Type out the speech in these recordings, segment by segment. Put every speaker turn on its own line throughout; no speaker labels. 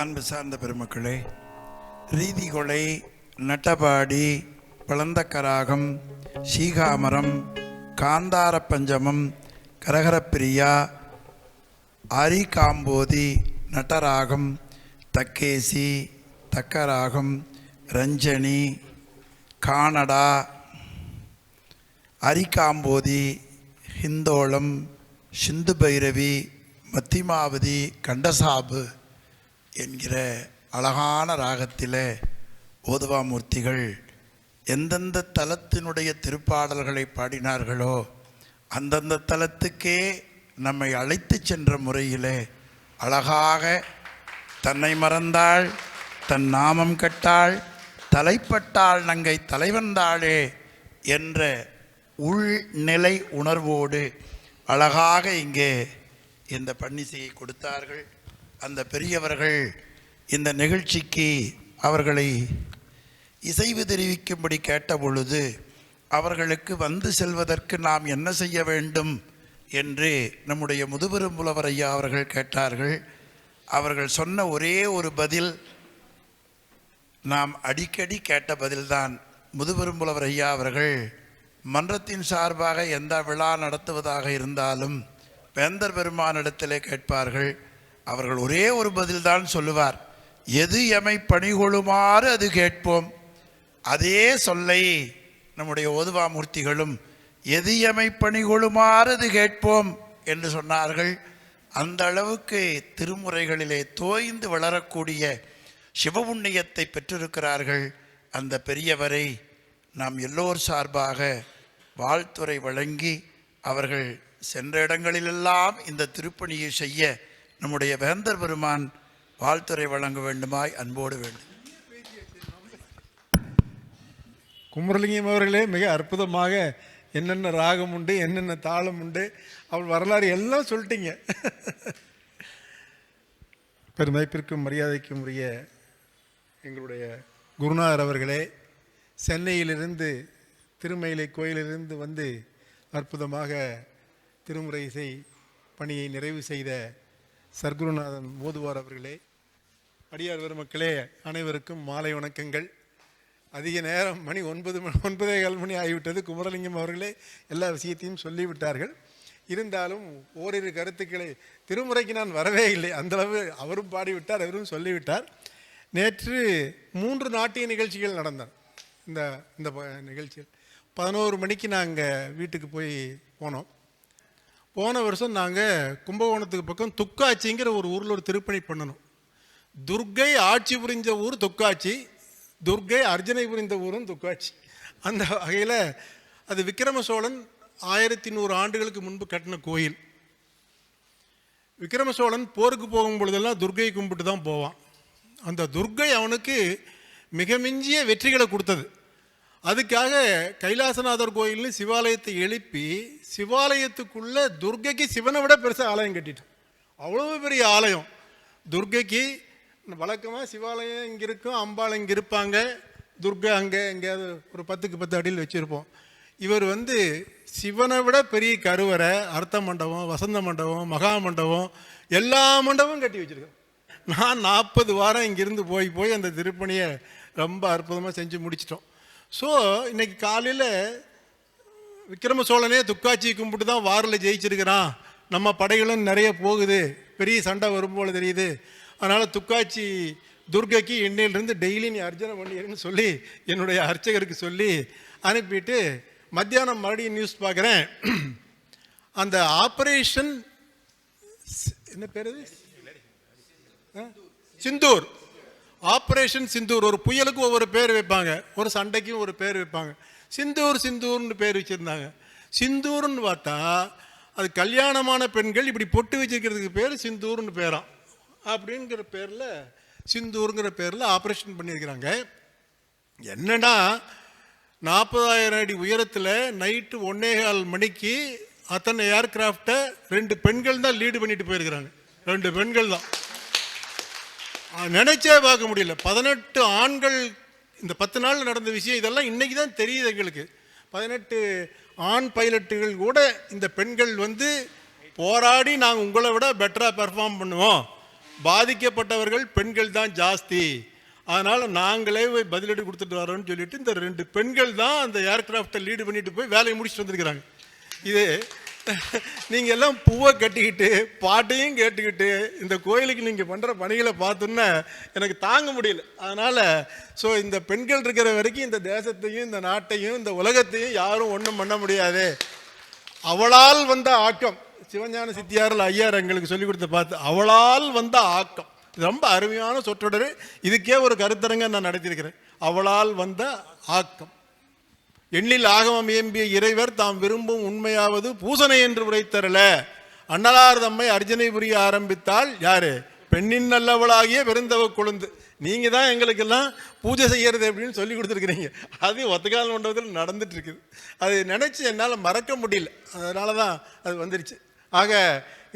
அன்பு சார்ந்த பெருமக்களே ரீதி கொலை நட்டபாடி பழந்தக்கராகம் சீகாமரம் காந்தார பஞ்சமம் கரகரப்பிரியா ஆரிகாம்போதி நட்டராகம் தக்கேசி தக்கராகம் ரஞ்சனி கானடா அரிகாம்போதி ஹிந்தோளம் சிந்து பைரவி மத்திமாவதி கண்டசாபு என்கிற அழகான ராகத்தில் ஓதுவாமூர்த்திகள் எந்தெந்த தலத்தினுடைய திருப்பாடல்களை பாடினார்களோ அந்தந்த தலத்துக்கே நம்மை அழைத்து சென்ற முறையிலே அழகாக தன்னை மறந்தாள் தன் நாமம் கட்டாள் தலைப்பட்டாள் நங்கை தலைவந்தாளே என்ற உள்நிலை உணர்வோடு அழகாக இங்கே இந்த பன்னிசையை கொடுத்தார்கள். அந்த பெரியவர்கள் இந்த நிகழ்ச்சிக்கு அவர்களை இசைவு தெரிவிக்கும்படி கேட்ட பொழுது அவர்களுக்கு வந்து செல்வதற்கு நாம் என்ன செய்ய வேண்டும் என்று நம்முடைய முதுபெரும் புலவர் ஐயா அவர்கள் கேட்டார்கள். அவர்கள் சொன்ன ஒரே ஒரு பதில் நாம் அடிக்கடி கேட்ட பதில்தான். முதுபெரும் புலவர் ஐயா அவர்கள் மன்றத்தின் சார்பாக எந்த விழா நடத்துவதாக இருந்தாலும் வேந்தர் பெருமானிடத்திலே கேட்பார்கள். அவர்கள் ஒரே ஒரு பதில்தான் சொல்லுவார். எது எமை பணிகொள்ளுமாறு அது கேட்போம். அதே சொல்லை நம்முடைய ஓதுவாமூர்த்திகளும் எது எமை பணிகொள்ளுமாறு அது கேட்போம் என்று சொன்னார்கள். அந்த அளவுக்கு திருமுறைகளிலே தோய்ந்து வளரக்கூடிய சிவபுண்ணியத்தை பெற்றிருக்கிறார்கள் அந்த பெரியவரை. நாம் எல்லோர் சார்பாக வாழ்த்துறை வழங்கி அவர்கள் சென்ற இடங்களிலெல்லாம் இந்த திருப்பணியை செய்ய நம்முடைய வேந்தர் பெருமான் வாழ்த்துறை வழங்க வேண்டுமாய் அன்போடு வேண்டும்
குமரலிங்கம் அவர்களே மிக அற்புதமாக என்னென்ன ராகம் உண்டு என்னென்ன தாளம் உண்டு அவள் வரலாறு எல்லாம் சொல்லிட்டீங்க. பெருமதிப்பிற்கும் மரியாதைக்கும் உரிய எங்களுடைய குருநாதர் அவர்களே சென்னையிலிருந்து திருமயிலை கோயிலிலிருந்து வந்து அற்புதமாக திருமுறை இசை பணியை நிறைவு செய்த சர்க்குருநாதன் மோதுவார் அவர்களே அடியார் பெருமக்களே அனைவருக்கும் மாலை வணக்கங்கள். அதிக நேரம் மணி ஒன்பது மணி ஒன்பதே கால் மணி ஆகிவிட்டது. குமரலிங்கம் அவர்களே எல்லா விஷயத்தையும் சொல்லிவிட்டார்கள். இருந்தாலும் ஓரிரு கருத்துக்களை திருமுறைக்கு நான் வரவே இல்லை. அந்தளவு அவரும் பாடிவிட்டார் அவரும் சொல்லிவிட்டார். நேற்று மூன்று நாட்டிய நிகழ்ச்சிகள் நடந்தன. இந்த இந்த நிகழ்ச்சிகள். பதினோரு மணிக்கு நாங்கள் வீட்டுக்கு போய் போனோம். போன வருஷம் நாங்கள் கும்பகோணத்துக்கு பக்கம் துக்காச்சிங்கிற ஒரு ஊரில் ஒரு திருப்பணி பண்ணணும். துர்க்கை ஆட்சி புரிஞ்ச ஊர் துக்காட்சி துர்க்கை அர்ஜனை புரிந்த ஊரும் துக்காட்சி அந்த வகையில் அது விக்கிரம சோழன் ஆயிரத்தி நூறு ஆண்டுகளுக்கு முன்பு கட்டின கோயில். விக்கிரம சோழன் போருக்கு போகும் பொழுதெல்லாம் துர்க்கையை கும்பிட்டு தான் போவான். அந்த துர்க்கை அவனுக்கு மிக மிஞ்சிய வெற்றிகளை கொடுத்தது. அதுக்காக கைலாசநாதர் கோயில்னு சிவாலயத்தை எழுப்பி சிவாலயத்துக்குள்ளே துர்க்கைக்கு சிவனை விட பெருசாக ஆலயம் கட்டிட்டோம் அவ்வளோ பெரிய ஆலயம். துர்க்கைக்கு வழக்கமாக சிவாலயம் இங்கே இருக்கும் அம்பாள் இங்கே இருப்பாங்க. துர்கா அங்கே எங்கேயாவது ஒரு பத்துக்கு பத்து அடியில் வச்சுருப்போம். இவர் வந்து சிவனை விட பெரிய கருவறை அர்த்த மண்டபம் வசந்த மண்டபம் மகா மண்டபம் எல்லா மண்டபமும் கட்டி வச்சுருக்கோம் நான் நாற்பது வாரம் இங்கிருந்து போய் போய் அந்த திருப்பணியை ரொம்ப அற்புதமாக செஞ்சு முடிச்சிட்டோம். ஸோ இன்னைக்கு காலையில் விக்ரம சோழனே துக்காட்சி கும்பிட்டு தான் வாரில் ஜெயிச்சிருக்கிறான். நம்ம படைகளும் நிறைய போகுது. பெரிய சண்டை வரும்போல தெரியுது. அதனால் துக்காட்சி துர்கைக்கு இன்னையிலிருந்து டெய்லி நீ அர்ச்சனை பண்ணிடுன்னு சொல்லி என்னுடைய அர்ச்சகருக்கு சொல்லி அனுப்பிட்டு மத்தியானம் மறுபடியும் நியூஸ் பார்க்குறேன். அந்த ஆப்ரேஷன் என்ன பேர் சிந்தூர். ஆப்ரேஷன் சிந்தூர் ஒரு புயலுக்கு ஒவ்வொரு பேர் வைப்பாங்க. ஒரு சண்டைக்கும் ஒரு பேர் வைப்பாங்க. சிந்தூர் சிந்தூர்னு பேர் வச்சுருந்தாங்க. சிந்தூர்னு பார்த்தா அது கல்யாணமான பெண்கள் இப்படி பொட்டு வச்சிருக்கிறதுக்கு பேர் சிந்தூர்னு பேராம் அப்படிங்கிற பேரில் சிந்தூருங்கிற பேரில் ஆப்ரேஷன் பண்ணியிருக்கிறாங்க. என்னன்னா நாற்பதாயிரம் அடி உயரத்தில் நைட்டு ஒன்னேகால் மணிக்கு அத்தனை ஏர்கிராஃப்டை ரெண்டு பெண்கள் தான் லீடு பண்ணிட்டு போயிருக்கிறாங்க. ரெண்டு பெண்கள் தான். நினைச்சே பார்க்க முடியல. பதினெட்டு ஆண்கள் இந்த பத்து நாள் நடந்த விஷயம் இதெல்லாம் இன்றைக்கி தான் தெரியுது எங்களுக்கு. பதினெட்டு ஆண் பைலட்டுகள் கூட இந்த பெண்கள் வந்து போராடி நாங்கள் உங்களை விட பெட்டராக பெர்ஃபார்ம் பண்ணுவோம். பாதிக்கப்பட்டவர்கள் பெண்கள் தான் ஜாஸ்தி. அதனால் நாங்களே போய் பதிலடி கொடுத்துட்டு வரோம்னு சொல்லிட்டு இந்த ரெண்டு பெண்கள் தான் அந்த ஏர்கிராஃப்டை லீடு பண்ணிட்டு போய் வேலையை முடிச்சுட்டு வந்திருக்கிறாங்க. இது நீங்கள் எல்லாம் பூவை கட்டிக்கிட்டு பாட்டையும் கேட்டுக்கிட்டு இந்த கோயிலுக்கு நீங்கள் பண்ணுற பணிகளை பார்த்தோன்னே எனக்கு தாங்க முடியல. அதனால் ஸோ இந்த பெண்கள் இருக்கிற வரைக்கும் இந்த தேசத்தையும் இந்த நாட்டையும் இந்த உலகத்தையும் யாரும் ஒன்றும் பண்ண முடியாது. அவளால் வந்த ஆக்கம் சிவஞான சித்தியாரில் ஐயார் எங்களுக்கு சொல்லிக் கொடுத்து பார்த்து அவளால் வந்த ஆக்கம். இது ரொம்ப அருமையான சொற்றொடர். இதுக்கே ஒரு கருத்தரங்க நான் நடத்தியிருக்கிறேன். அவளால் வந்த ஆக்கம். எண்ணில் ஆகமம் இயம்பிய இறைவர் தாம் விரும்பும் உண்மையாவது பூசனை என்று உரைத்தரல. அன்னலார் தம்மை அர்ஜனை புரிய ஆரம்பித்தால் யாரு? பெண்ணின் நல்லவளாகிய பெருந்தவ கொழுந்து. நீங்க தான் எங்களுக்கெல்லாம் பூஜை செய்யறது அப்படின்னு சொல்லி கொடுத்துருக்கிறீங்க. அது ஒத்தகால் மண்டபத்தில் நடந்துட்டு இருக்குது. அது நினைச்சு என்னால் மறக்க முடியல. அதனால தான் அது வந்துருச்சு. ஆக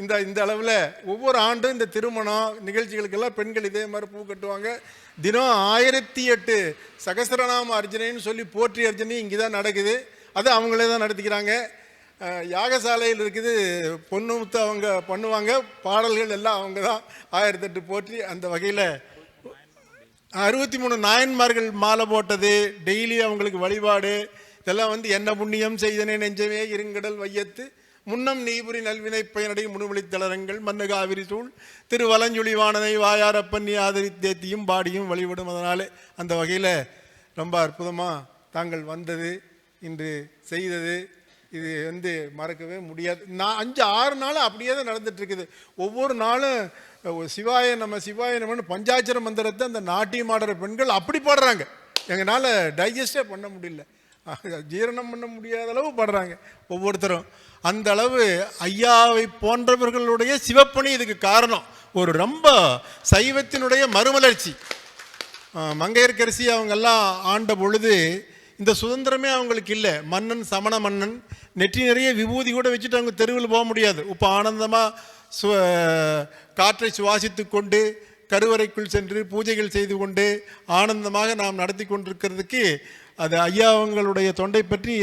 இந்த இந்த அளவில் ஒவ்வொரு ஆண்டும் இந்த திருமணம் நிகழ்ச்சிகளுக்கெல்லாம் பெண்கள் இதே மாதிரி பூ கட்டுவாங்க. தினம் ஆயிரத்தி எட்டு சகசரநாம அர்ஜனைன்னு சொல்லி போற்றி அர்ஜனை இங்கே தான் நடக்குது. அது அவங்களே தான் நடத்திக்கிறாங்க. யாகசாலையில் இருக்குது பொண்ணுமுத்து அவங்க பண்ணுவாங்க. பாடல்கள் எல்லாம் அவங்க தான் ஆயிரத்தெட்டு போற்றி. அந்த வகையில் அறுபத்தி மூணு நாயன்மார்கள் மாலை போட்டது டெய்லி அவங்களுக்கு வழிபாடு. இதெல்லாம் வந்து என்ன புண்ணியம் செய்தனே நெஞ்சமே இருங்கடல் வையத்து. முன்னம் நீபுரி நல்வினை பயனடை முனுமொழித் தளரங்கள் மண்ணு சூழ் திருவலஞ்சுழி வாணனை வாயாரப்பன் நீ ஆதரித்தேத்தியும் பாடியும் வழிபடும். அதனாலே அந்த வகையில் ரொம்ப அற்புதமாக தாங்கள் வந்தது இன்று செய்தது. இது வந்து மறக்கவே முடியாது. நான் அஞ்சு ஆறு நாள் அப்படியே தான் நடந்துட்டு இருக்குது ஒவ்வொரு நாளும் சிவாய நம்ம சிவாய நம்மன்னு பஞ்சாட்சர மந்திரத்தை அந்த நாட்டியம் ஆடுற பெண்கள் அப்படி பாடுறாங்க. எங்களால் டைஜஸ்டே பண்ண முடியல. ஜீரணம் பண்ண முடியாத அளவு பாடுறாங்க ஒவ்வொருத்தரும். அந்த அளவு ஐயாவை போன்றவர்களுடைய சிவப்பணி இதுக்கு காரணம். ஒரு ரொம்ப சைவத்தினுடைய மறுமலர்ச்சி. மங்கையர்கரிசி அவங்கெல்லாம் ஆண்ட பொழுது இந்த சுதந்திரமே அவங்களுக்கு இல்லை. மன்னன் சமண மன்னன் நெற்றி நிறைய விபூதி கூட வச்சுட்டு அவங்க தெருவில் போக முடியாது. இப்போ ஆனந்தமாக சு காற்றை சுவாசித்து கொண்டு கருவறைக்குள் சென்று பூஜைகள் செய்து கொண்டு ஆனந்தமாக நாம் நடத்தி கொண்டிருக்கிறதுக்கு அது ஐயா அவங்களுடைய தொண்டை பற்றி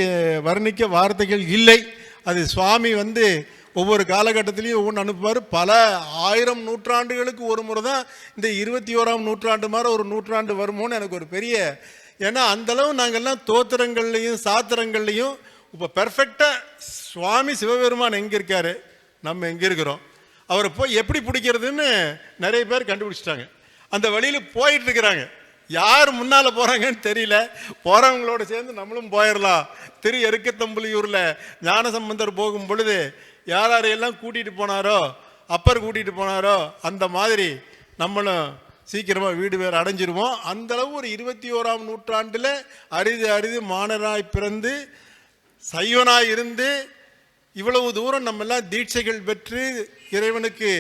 வர்ணிக்க வார்த்தைகள் இல்லை. அது சுவாமி வந்து ஒவ்வொரு காலகட்டத்திலையும் ஒவ்வொன்று அனுப்புவார். பல ஆயிரம் நூற்றாண்டுகளுக்கு ஒரு முறை தான் இந்த இருபத்தி ஓராம் நூற்றாண்டு மாதிரி ஒரு நூற்றாண்டு வருமோன்னு எனக்கு ஒரு பெரிய ஏன்னா அந்தளவு நாங்கள்லாம் தோத்திரங்கள்லையும் சாத்திரங்கள்லையும் இப்போ பெர்ஃபெக்டாக சுவாமி சிவபெருமான் எங்கே இருக்காரு? நம்ம எங்கே இருக்கிறோம்? அவரை போய் எப்படி பிடிக்கிறதுன்னு நிறைய பேர் கண்டுபிடிச்சிட்டாங்க. அந்த வழியில் போயிட்டு இருக்கிறாங்க. யார் முன்னால் போகிறாங்கன்னு தெரியல. போகிறவங்களோட சேர்ந்து நம்மளும் போயிடலாம் திரு எருக்கத்தம்புலியூரில் ஞானசம்பந்தர் போகும் பொழுது யார் யாரையெல்லாம் கூட்டிகிட்டு போனாரோ அப்பர் கூட்டிகிட்டு போனாரோ அந்த மாதிரி நம்மளும் சீக்கிரமாக வீடு வேறு அடைஞ்சிருவோம். அந்தளவு ஒரு இருபத்தி ஓராம் நூற்றாண்டில் அரிது அரிது மாணராய் பிறந்து சைவனாய் இருந்து இவ்வளவு தூரம் நம்ம எல்லாம் தீட்சைகள் பெற்று இறைவனுக்கு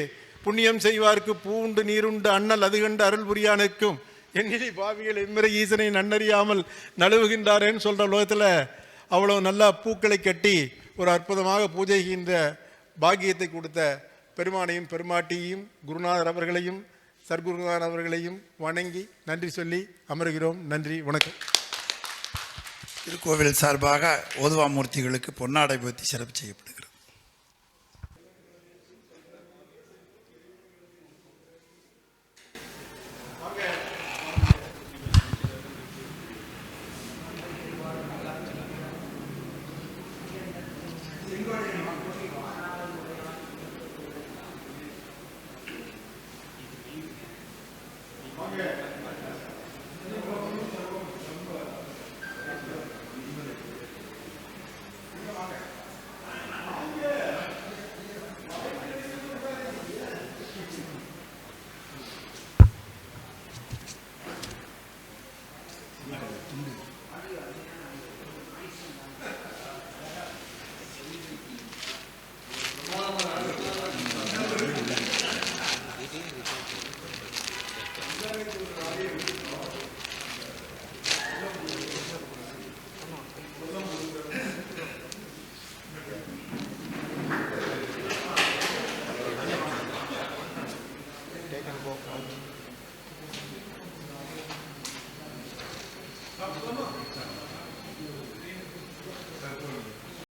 புண்ணியம் செய்வார்க்கு பூண்டு நீருண்டு அண்ணல் அது கண்டு அருள் புரியானுக்கும் எண்ணிலி பாவிகள் எம்முறை ஈசனை நன்னறியாமல் நழுவுகின்றாரேன்னு சொல்கிற உலகத்தில் அவ்வளோ நல்லா பூக்களை கட்டி ஒரு அற்புதமாக பூஜைகின்ற பாக்கியத்தை கொடுத்த பெருமானையும் பெருமாட்டியையும் குருநாதர் அவர்களையும் சர்க்குருநாதர் அவர்களையும் வணங்கி நன்றி சொல்லி அமர்கிறோம். நன்றி வணக்கம்.
திருக்கோவில் சார்பாக ஓதுவாமூர்த்திகளுக்கு பொன்னாடை போத்தி சிறப்பு செய்யப்படுகிறது.